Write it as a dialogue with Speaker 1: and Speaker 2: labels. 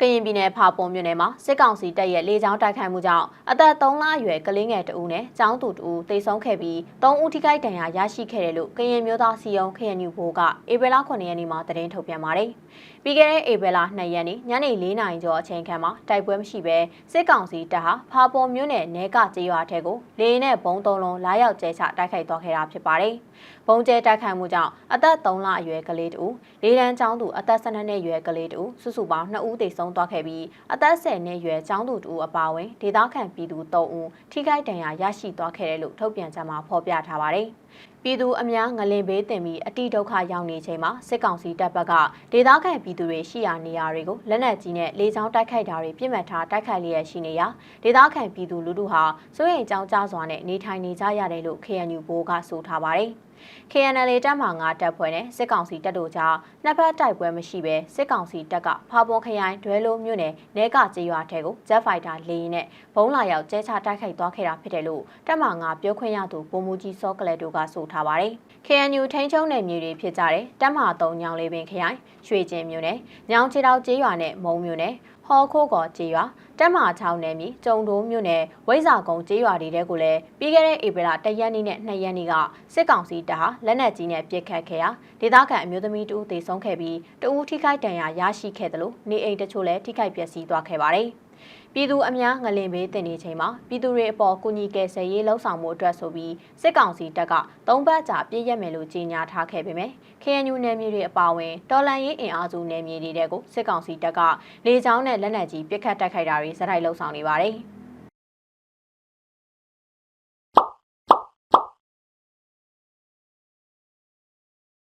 Speaker 1: ကရင်ပြည်နယ်ဖာပုံမြို့နယ်မှာစစ်ကောင်စီတပ်ရဲ့လေကြောင်းတိုက်ခိုက်မှုကြောင့်အသက်3လအရွယ်ကလေးငယ်တဦးနဲ့ကျောင်းသူတဦးသေဆုံးခဲ့ပြီး3ဦးထိခိုက်ဒဏ်ရာရရှိခဲ့တယ်လို့ကရင်မျိုးသားစီယုံ KNU ဘိုးကဧပြီလ9ရက်နေ့မှာသတင်းထုတ်ပြန်ပါတယ်။ပြီးခဲ့တဲ့ဧပြီလ2ရက်နေ့ညနေ4နာရီကျော်အချိန်ခန့်မှာတိုက်ပွဲမရှိဘဲစစ်ကောင်စီတပ်ဟာဖာပုံမြို့နယ်နဲကကျေးရွာထဲကိုလေယာဉ်နဲ့ဘုံသုံးလုံးလာရောက်ကျဲချတိုက်ခိုက်သွားခဲ့တာဖြစ်ပါတယ်။ဘုံကျဲတိုက်ခိုက်မှုကြောင့်အသက်3လအရွယ်ကလေးတဦးလေးတန်းကျောင်းသူအသက်12နှစ်အရွယ်ကလေးတဦးစုစုပေါင်း2ဦးသေဆုံးသွားခဲ့ပြီးအသက်10နှစ်အရွယ်ကျောင်းသူတဦးအပါအဝင်ဒေသခံပြည်သူ3ဦးထိခိုက်ဒဏ်ရာရရှိသွားခဲ့တယ်လို့ထုတ်ပြန်ကြမှာဖော်ပြထားပါတယ်။ ပြည်သူအများငလင်ဘေးတင်ပြီးအတိဒုက္ခရောက်နေချိန်မှာစစ်ကောင်စီတပ်ဘက်ကဒေသခံပြည်သူတွေရှိရာနေရာတွေကိုလက်နက်ကြီးနဲ့လေကြောင်းတိုက်ခိုက်တာတွေပြစ်မှတ်ထားတိုက်ခိုက်လျက်ရှိနေရာဒေသခံပြည်သူလူထုဟာစိုးရိမ်ကြောင်းကြစွာနဲ့နေထိုင်နေကြရတယ်လို့ KNU ဘိုးကဆိုထားပါတယ်။ KNL တပ်မှ9တပ်ဖွဲ့နဲ့စစ်ကောင်စီတပ်တို့ကြားနှစ်ဖက်တိုက်ပွဲမရှိဘဲစစ်ကောင်စီတပ်ကဖာပွန်ခရိုင်ဒွဲလိုမြို့နယ်နဲကကျေးရွာထဲကိုဂျက်ဖိုက်တာလေယာဉ်နဲ့ဘုံလာရောက်ကျဲချတိုက်ခိုက်သွားခဲ့တာဖြစ်တယ်လို့တပ်မှ9ပြောခွင့်ရသူဗိုလ်မှူးကြီးစောကလက်တို့ကဆိုထားပါတယ်။ KNU ထိန်းချုပ်နယ်မြေတွေဖြစ်ကြတဲ့တပ်မ3ညောင်လေးပင်ခရိုင်ရွှေကျင်မြို့နယ်ညောင်ချီတောင်ကျေးရွာနဲ့မုံမြို့နယ်ဟော်ခိုးကော်ကျေးရွာတက်မာ6နယ်မြေကျုံတိုးမြို့နယ်ဝိဇာကုံကျေးရွာတွေတဲကိုလည်းပြီးခဲ့တဲ့ဧပြီလ1ရက်နေ့နဲ့2ရက်နေ့ကစစ်ကောင်စီတပ်ဟာလက်နက်ကြီးနဲ့ပစ်ခတ်ခဲ့ရာဒေသခံအမျိုးသမီးတဦးသေဆုံးခဲ့ပြီးတဦးထိခိုက်ဒဏ်ရာရရှိခဲ့တယ်လို့နေအိမ်တချို့လည်းထိခိုက်ပျက်စီးသွားခဲ့ပါတယ်။ ပြည်သူအများငလင်ဘေးတင်နေချိန်မှာပြည်သူတွေအပေါ်ကုညီကယ်ဆယ်ရေးလှုံ့ဆော်မှုအတွက်ဆိုပြီးစစ်ကောင်စီတပ်ကသုံးပတ်ကြာပြည့်ရက်မယ်လို့ကြေညာထားခဲ့ပေမဲ့ KNU နယ်မြေတွေအပါအဝင်တော်လန်ရေးအင်အားစုနယ်မြေတွေတဲကိုစစ်ကောင်စီတပ်ကလေကြောင်းနဲ့လက်နက်ကြီးပစ်ခတ်တိုက်ခိုက်တာတွေစတိုက်လှုံ့ဆော်နေပါတယ်။